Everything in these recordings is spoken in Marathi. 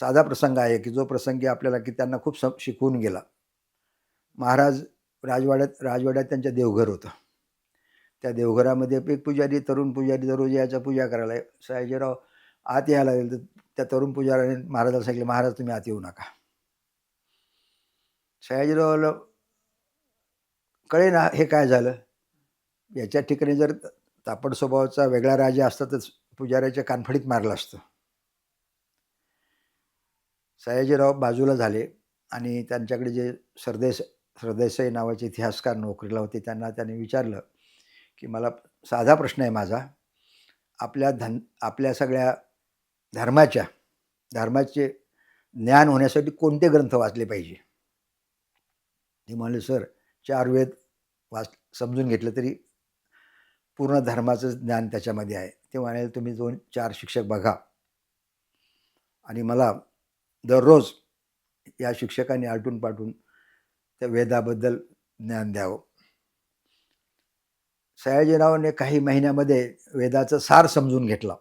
साधा प्रसंग आहे की जो प्रसंगी आपल्याला की त्यांना खूप सम शिकवून गेला. महाराज राजवाड्यात राजवाड्यात त्यांच्या देवघर होतं. त्या देवघरामध्ये एक पुजारी तरुण पुजारी दररोज याच्या पूजा करायला. सयाजीराव आत यायला लागेल तर त्या तरुण पुजाऱ्याने महाराजाला सांगितले महाराज तुम्ही आत येऊ नका. सयाजीरावला कळे ना हे काय झालं. याच्या ठिकाणी जर तापड स्वभावाचा वेगळा राजा असता तर पुजाऱ्याच्या कानफडीत मारलं असतं. सयाजीराव बाजूला झाले आणि त्यांच्याकडे जे सरदेस सरदेसाई नावाचे इतिहासकार नोकरीला होते त्यांना त्यांनी विचारलं की मला साधा प्रश्न आहे माझा. आपल्या धन आपल्या सगळ्या धर्माच्या धर्माचे ज्ञान होण्यासाठी कोणते ग्रंथ वाचले पाहिजे? ते म्हणले सर चार वेद वाच समजून घेतलं तरी पूर्ण धर्माचं ज्ञान त्याच्यामध्ये आहे. ते म्हणाले तुम्ही दोन चार शिक्षक बघा आणि मला दररोज या शिक्षकांनी आलटून पाठून त्या वेदाबद्दल ज्ञान द्यावं. सयाजीरावने काही महिन्यामध्ये वेदाचं सार समजून घेतला.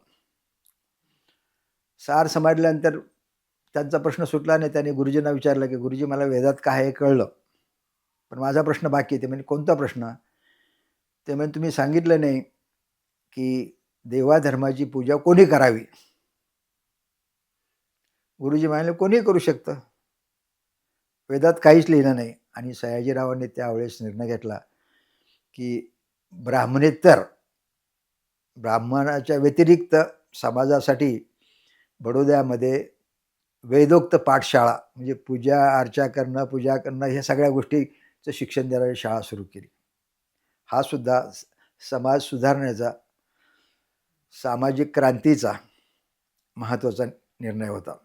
सार समजल्यानंतर त्यांचा प्रश्न सुटला नाही. त्याने गुरुजींना विचारलं की गुरुजी मला वेदात काय आहे कळलं. पण माझा प्रश्न बाकी आहे. ते म्हणजे कोणता प्रश्न? ते म्हणजे तुम्ही सांगितलं नाही की देवाधर्माची पूजा कोणी करावी? गुरुजी म्हणाले कोणी करू शकतं. वेदात काहीच लिहिलं नाही. आणि सयाजीरावांनी त्यावेळेस निर्णय घेतला की ब्राह्मणेतर ब्राह्मणाच्या व्यतिरिक्त समाजासाठी बडोद्यामध्ये वेदोक्त पाठशाळा म्हणजे पूजा अर्चा करणं पूजा करणं ह्या सगळ्या गोष्टीचं शिक्षण देणारी शाळा सुरू केली. हा सुद्धा समाज सुधारण्याचा सामाजिक क्रांतीचा महत्त्वाचा निर्णय होता.